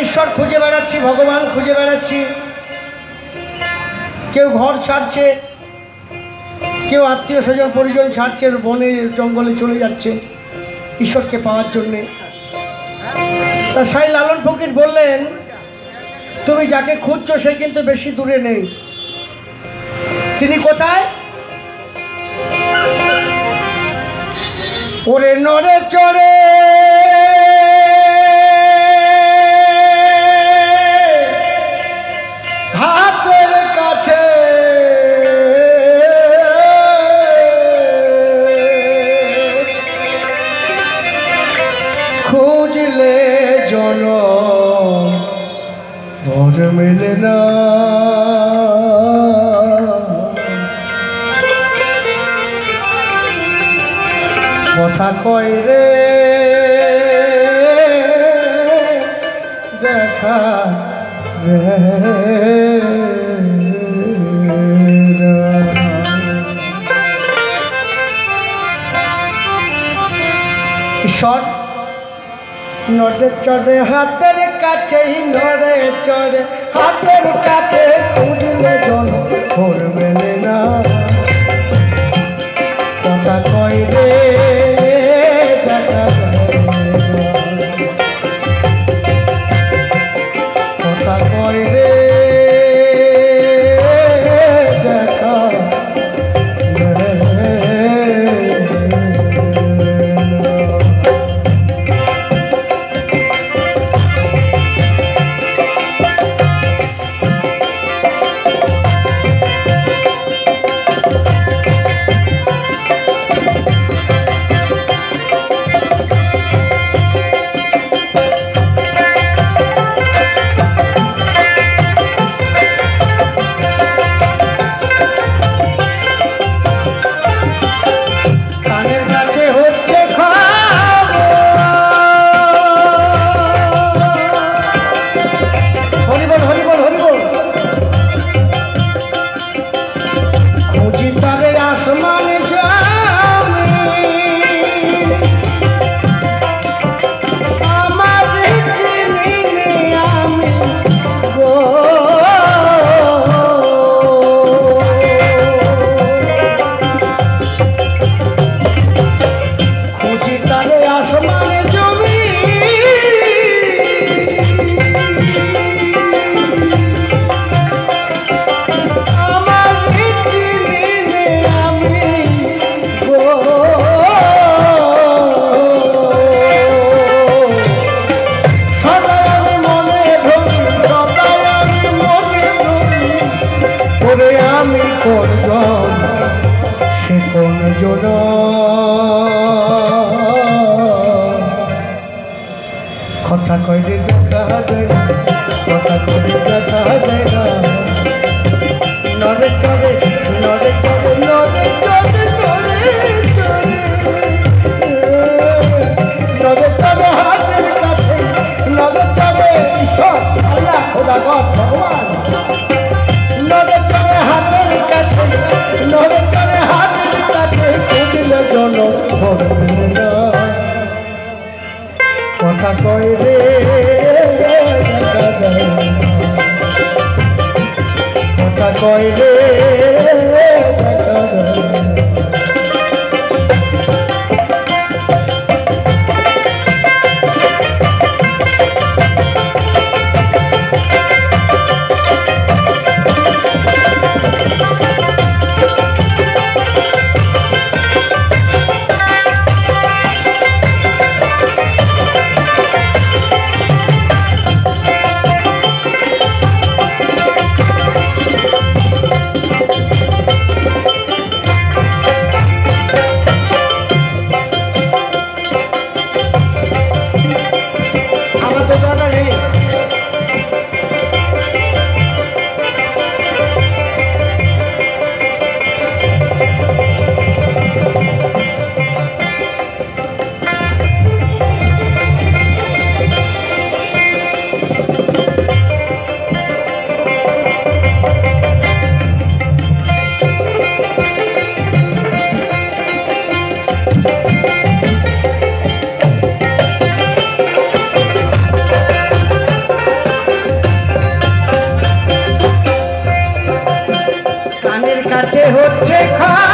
ঈশ্বর খুঁজে বেড়াচ্ছি, ভগবান খুঁজে বেড়াচ্ছি। কেউ ঘর ছাড়ছে, কেউ আত্মীয় স্বজন, পরিজন ছাড়ছে, বনে, জঙ্গলে চলে যাচ্ছে ঈশ্বরকে পাওয়ার জন্যে। তা সাই লালন ফকির বললেন, তুমি যাকে খুঁজছো, সে কিন্তু বেশি দূরে নেই। তিনি কোথায়? ওরে নরে চড়ে হাতের কাছে। খুঁজলে জন ভর মেলে না। কথা কয় রে দেখা ঈশ্বর নড়ে চড়ে হাতের কাছে নড়ে চড়ে। হাতের কাছে খুঁজলে জন করবে না। কোন জন কথা কইলে দেখা দেয়। কথা কয় রে দেখা দেয় কথা কয় রে হচ্ছে খা